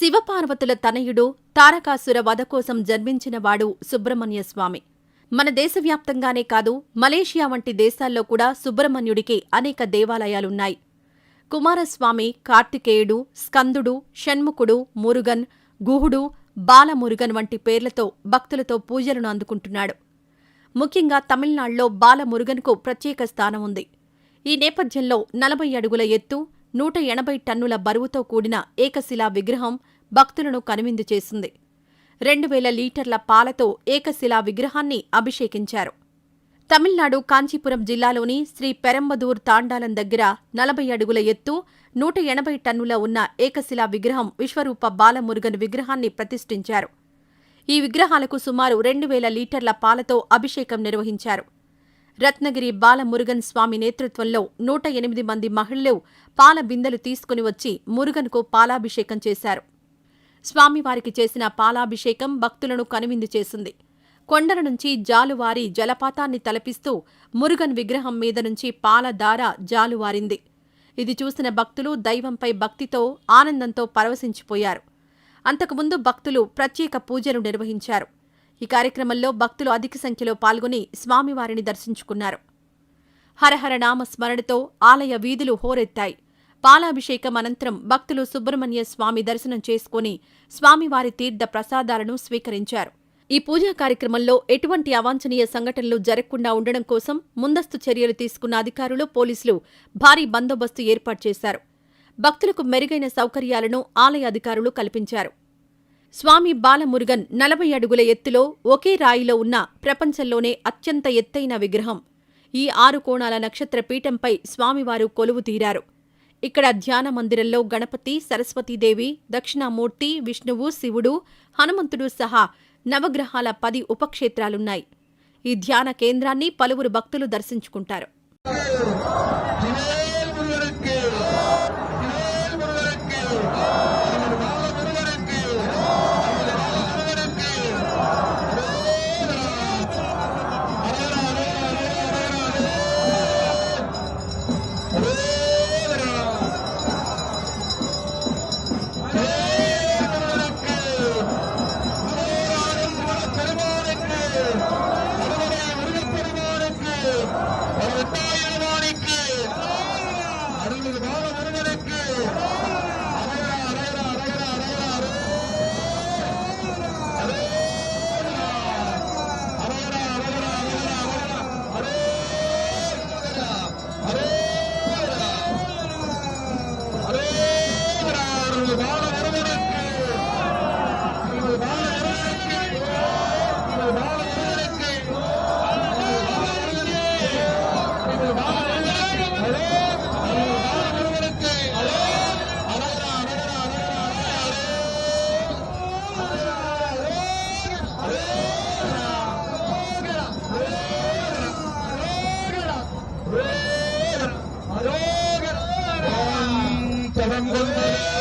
శివపార్వతుల తనయుడు తారకాసుర వధ కోసం జన్మించినవాడు సుబ్రహ్మణ్య స్వామి. మన దేశవ్యాప్తంగానే కాదు మలేషియా వంటి దేశాల్లో కూడా సుబ్రహ్మణ్యుడికి అనేక దేవాలయాలున్నాయి. కుమారస్వామి కార్తికేయుడు స్కందుడు షణ్ముఖుడు మురుగన్ గుహుడు బాలమురుగన్ వంటి పేర్లతో భక్తులతో పూజలను అందుకుంటున్నాడు. ముఖ్యంగా తమిళనాడులో బాలమురుగన్కు ప్రత్యేక స్థానం ఉంది ఈ నేపథ్యంలో నలభై అడుగుల ఎత్తు నూట ఎనభై టన్నుల బరువుతో కూడిన ఏకశిలా విగ్రహం భక్తులను కనువిందు చేసింది. రెండు వేల లీటర్ల పాలతో ఏకశిలా విగ్రహాన్ని అభిషేకించారు. తమిళనాడు కాంచీపురం జిల్లాలోని శ్రీ పెరంబదూర్ తాండాలం దగ్గర నలభై అడుగుల ఎత్తు నూట ఎనభై టన్నుల ఉన్న ఏకశిలా విగ్రహం విశ్వరూప బాలమురుగన్ విగ్రహాన్ని ప్రతిష్ఠించారు. ఈ విగ్రహాలకు సుమారు రెండు వేల లీటర్ల పాలతో అభిషేకం నిర్వహించారు. రత్నగిరి బాలమురుగన్ స్వామి నేతృత్వంలో నూట ఎనిమిది మంది మహిళలు పాల బిందెలు తీసుకుని వచ్చి మురుగన్కు పాలాభిషేకం చేశారు. స్వామివారికి చేసిన పాలాభిషేకం భక్తులను కనువిందు చేసింది. కొండల నుంచి జాలువారి జలపాతాన్ని తలపిస్తూ మురుగన్ విగ్రహం మీద నుంచి పాలధార జాలువారింది. ఇది చూసిన భక్తులు దైవంపై భక్తితో ఆనందంతో పరవశించిపోయారు. అంతకుముందు భక్తులు ప్రత్యేక పూజలు నిర్వహించారు. ఈ కార్యక్రమంలో భక్తులు అధిక సంఖ్యలో పాల్గొని స్వామివారిని దర్శించుకున్నారు. హరహర నామ స్మరణతో ఆలయ వీధులు హోరెత్తాయి. పాలాభిషేకం అనంతరం భక్తులు సుబ్రహ్మణ్య స్వామి దర్శనం చేసుకుని స్వామివారి తీర్థ ప్రసాదాలను స్వీకరించారు. ఈ పూజా కార్యక్రమంలో ఎటువంటి అవాంఛనీయ సంఘటనలు జరగకుండా ఉండడం కోసం ముందస్తు చర్యలు తీసుకున్న అధికారులు పోలీసులు భారీ బందోబస్తు ఏర్పాటు చేశారు. భక్తులకు మెరుగైన సౌకర్యాలను ఆలయ అధికారులు కల్పించారు. స్వామి బాలమురుగన్ నలభై అడుగుల ఎత్తులో ఒకే రాయిలో ఉన్న ప్రపంచంలోనే అత్యంత ఎత్తైన విగ్రహం. ఈ ఆరు కోణాల నక్షత్ర పీఠంపై స్వామివారు కొలువు తీరారు. ఇక్కడ ధ్యాన మందిరంలో గణపతి సరస్వతీదేవి దక్షిణామూర్తి విష్ణువు శివుడు హనుమంతుడు సహా నవగ్రహాల పది ఉపక్షేత్రాలున్నాయి. ఈ ధ్యాన కేంద్రాన్ని పలువురు భక్తులు దర్శించుకుంటారు.